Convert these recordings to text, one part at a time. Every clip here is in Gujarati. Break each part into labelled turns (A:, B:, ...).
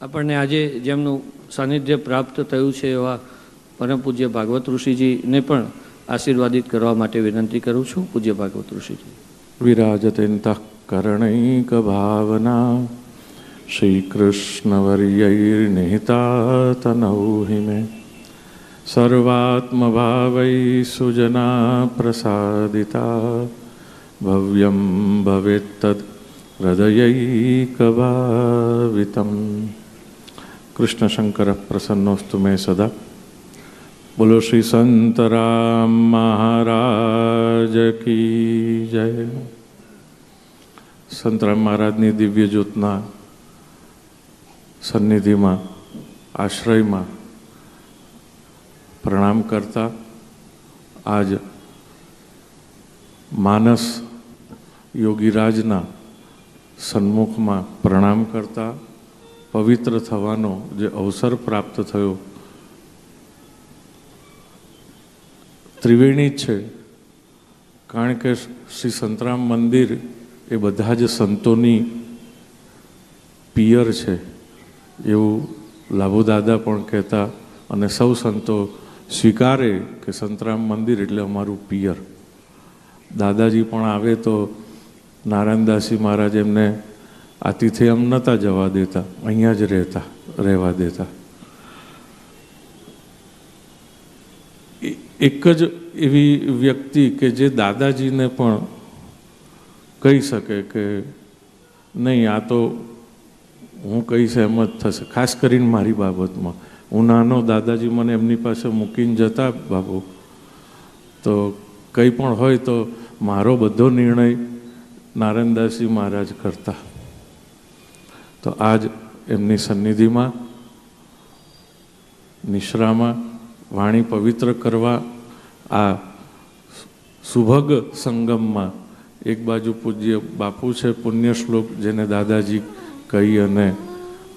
A: આપણને આજે જેમનું સાનિધ્ય પ્રાપ્ત થયું છે એવા પરમ પૂજ્ય ભાગવત ઋષિજીને પણ આશીર્વાદિત કરવા માટે વિનંતી કરું છું. પૂજ્ય ભાગવત ઋષિજી.
B: વિરાજતે કરણૈક ભાવના શ્રીકૃષ્ણવર્યૈર્નિહિતા તનૌહિ મે સર્વાત્મભાવૈ સુજના પ્રસાદિતા ભવ્યમ ભવેત હૃદયૈકભાવિતમ हृदयैकभावितं कृष्णशङ्करः प्रसन्नोऽस्तु मे सदा બોલો શ્રી સંત રામ મહારાજ કી જય સંત રામ મહારાજની દિવ્ય જ્યોતના સન્નિધિમાં આશ્રયમાં પ્રણામ કરતા આજ માનસ યોગીરાજના સન્મુખમાં પ્રણામ કરતા પવિત્ર થવાનો જે અવસર પ્રાપ્ત થયો. ત્રિવેણી છે. કારણ કે શ્રી સંતરામ મંદિર એ બધા જ સંતોની પિયર છે. એવું લાભુદાદા પણ કહેતા અને સૌ સંતો સ્વીકારે કે સંતરામ મંદિર એટલે અમારું પિયર. દાદાજી પણ આવે તો નારાયણદાસી મહારાજ એમને આતિથ્યમ નહોતા જવા દેતા, અહીંયા જ રહેતા, રહેવા દેતા. એક જ એવી વ્યક્તિ કે જે દાદાજીને પણ કહી શકે કે નહીં, આ તો હું કહીશ એમ થશે. ખાસ કરીને મારી બાબતમાં. હું નાનો દાદાજી મને એમની પાસે મૂકીને જતા, બાબુ, તો કંઈ પણ હોય તો મારો બધો નિર્ણય નારાયણદાસજી મહારાજ કરતા. તો આજ એમની સન્નિધિમાં, નિશ્રામાં, વાણી પવિત્ર કરવા, આ સુભગ સંગમમાં એક બાજુ પૂજ્ય બાપુ છે પુણ્ય શ્લોક જેને દાદાજી કહી અને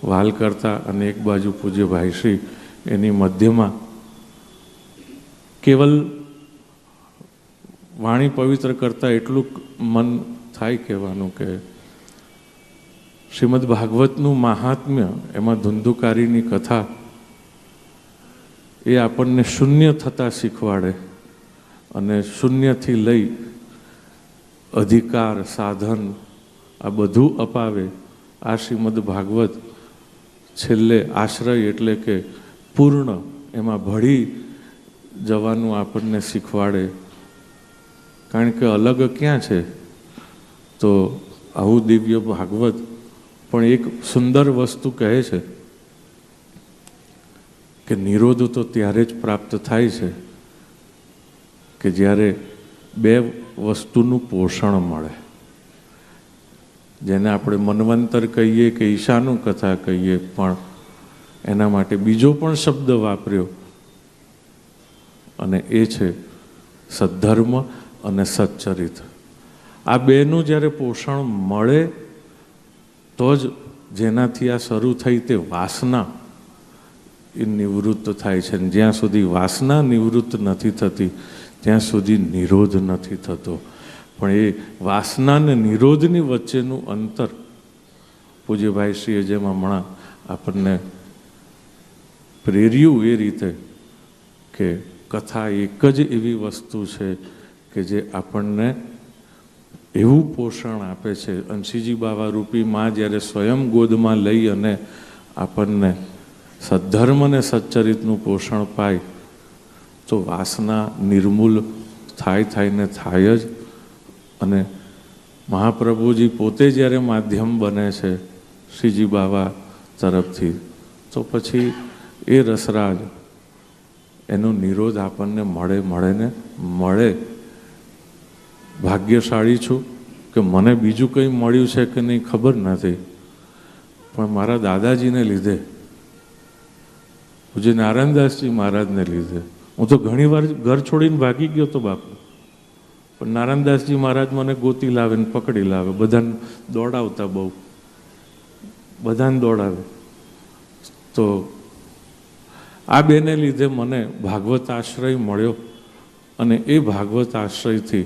B: વાલ કરતા અને એક બાજુ પૂજ્ય ભાઈશ્રી એની મધ્યમાં કેવલ વાણી પવિત્ર કરતા એટલું મન થાય કહેવાનું કે શ્રીમદ ભાગવતનું મહાત્મ્ય એમાં ધુંધુકારીની કથા એ આપણને શૂન્ય થતાં શીખવાડે અને શૂન્યથી લઈ અધિકાર, સાધન આ બધું અપાવે આ શ્રીમદ ભાગવત છેલ્લે આશ્રય એટલે કે પૂર્ણ એમાં ભળી જવાનું આપણને શીખવાડે. કારણ કે અલગ ક્યાં છે? તો આવું દિવ્ય ભાગવત પણ એક સુંદર વસ્તુ કહે છે કે નિરોધ તો ત્યારે જ પ્રાપ્ત થાય છે કે જ્યારે બે વસ્તુનું પોષણ મળે. જેને આપણે મનવંતર કહીએ કે ઈશાનું કથા કહીએ, પણ એના માટે બીજો પણ શબ્દ વાપર્યો અને એ છે સદ્ધર્મ અને સચ્ચરિત. આ બેનું જ્યારે પોષણ મળે તો જ જેનાથી આ શરૂ થઈ તે વાસના એ નિવૃત્ત થાય છે. જ્યાં સુધી વાસના નિવૃત્ત નથી થતી, ત્યાં સુધી નિરોધ નથી થતો. પણ એ વાસના અને નિરોધની વચ્ચેનું અંતર પૂજ્યભાઈ શ્રીએ જેમ હમણાં આપણને પ્રેર્યું એ રીતે કે કથા એક જ એવી વસ્તુ છે કે જે આપણને એવું પોષણ આપે છે. અંશીજી બાવા રૂપી માં જ્યારે સ્વયં ગોદમાં લઈ અને આપણને સદ્ધર્મ અને સચ્ચરિતનું પોષણ પાય, તો વાસના નિર્મૂલ થાય થાય ને થાય જ. અને મહાપ્રભુજી પોતે જ્યારે માધ્યમ બને છે શ્રીજી બાવા તરફથી, તો પછી એ રસરાજ એનો નિરોધ આપણને મળે મળે ને મળે. ભાગ્યશાળી છું કે મને બીજું કંઈ મળ્યું છે કે નહીં ખબર નથી. પણ મારા દાદાજીને લીધે જે નારાયણદાસજી મહારાજને લીધે. હું તો ઘણી વાર ઘર છોડીને ભાગી ગયો તો બાપુ. પણ નારાયણદાસજી મહારાજ મને ગોતી લાવે ને પકડી લાવે. બધાને દોડાવતા બહુ. બધાને દોડાવે. તો આ બેને લીધે મને ભાગવત આશ્રય મળ્યો. અને એ ભાગવત આશ્રયથી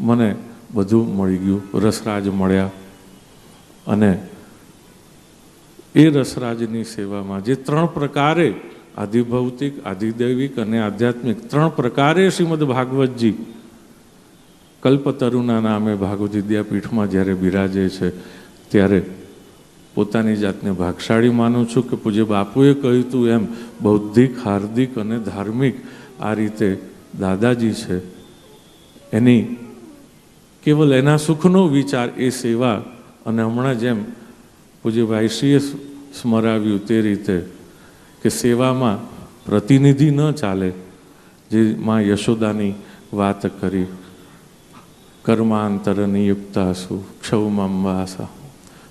B: મને બધું મળી ગયું. રસરાજ મળ્યા. અને એ રસરાજની સેવામાં જે ત્રણ પ્રકારે આધિભૌતિક, આધિદૈવિક અને આધ્યાત્મિક ત્રણ પ્રકારે શ્રીમદ ભાગવતજી કલ્પતરુના નામે ભાગવત વિદ્યાપીઠમાં જ્યારે બિરાજે છે, ત્યારે પોતાની જાતને ભાગશાળી માનું છું કે પૂજ્ય બાપુએ કહ્યું હતું એમ, બૌદ્ધિક, હાર્દિક અને ધાર્મિક આ રીતે દાદાજી છે. એની કેવલ એના સુખનો વિચાર એ સેવા અને હમણાં જેમ પૂજ્યભાઈશ્રીએ સ્મરાવ્યું તે રીતે કે સેવામાં પ્રતિનિધિ ન ચાલે જે માં યશોદાની વાત કરી. કર્માંતર નિયુક્તાસુ ક્ષૌમંબાસા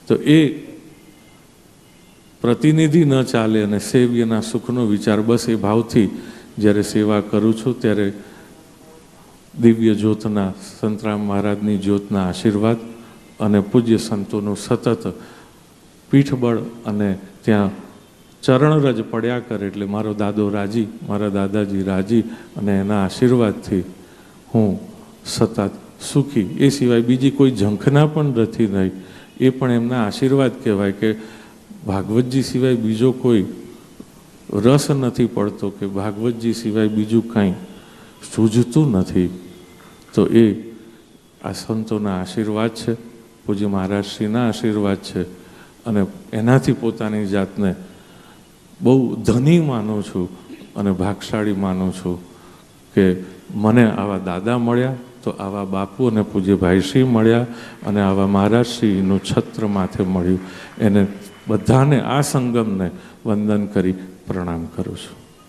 B: તો એ પ્રતિનિધિ ન ચાલે અને સેવ્યના સુખનો વિચાર, બસ એ ભાવથી જ્યારે સેવા કરું છું ત્યારે દિવ્ય જ્યોતના સંતરામ મહારાજની જ્યોતના આશીર્વાદ અને પૂજ્ય સંતોનું સતત પીઠબળ અને ત્યાં ચરણરજ પડ્યા કરે એટલે મારો દાદો રાજી, મારા દાદાજી રાજી અને એના આશીર્વાદથી હું સતત સુખી. એ સિવાય બીજી કોઈ ઝંખના પણ નથી નહીં. એ પણ એમના આશીર્વાદ કહેવાય કે ભાગવતજી સિવાય બીજો કોઈ રસ નથી પડતો કે ભાગવતજી સિવાય બીજું કાંઈ સૂઝતું નથી. તો એ આ સંતોના આશીર્વાદ છે, પૂજ્ય મહારાજશ્રીના આશીર્વાદ છે અને એનાથી પોતાની જાતને બહુ ધની માનું છું અને ભાગશાળી માનું છું કે મને આવા દાદા મળ્યા, તો આવા બાપુ અને પૂજ્ય ભાઈશ્રી મળ્યા અને આવા મહારાજશ્રીનું છત્ર માથે મળ્યું. એને બધાને આ સંગમને વંદન કરી પ્રણામ કરું છું.